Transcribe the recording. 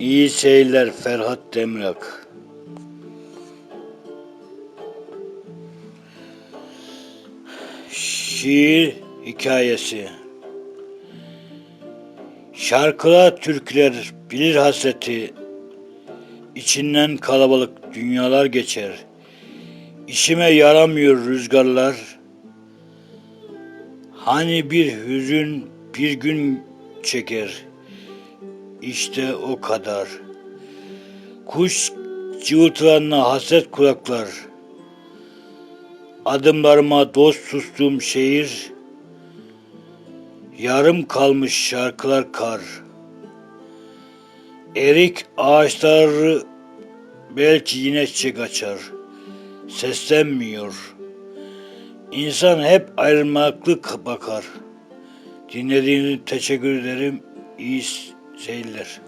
İyi seyirler Ferhat Demrak. Şiir hikayesi. Şarkılar, türküler bilir hasreti. İçinden kalabalık dünyalar geçer. İşime yaramıyor rüzgarlar. Hani bir hüzün bir gün çeker. İşte o kadar. Kuş cıvıltılarına hasret kulaklar. Adımlarıma dost sustuğum şehir. Yarım kalmış şarkılar kar. Erik ağaçları belki yine çiçek açar. Seslenmiyor. İnsan hep ayrılmaklı bakar. Dinlediğiniz teşekkür ederim. İyi seyirler.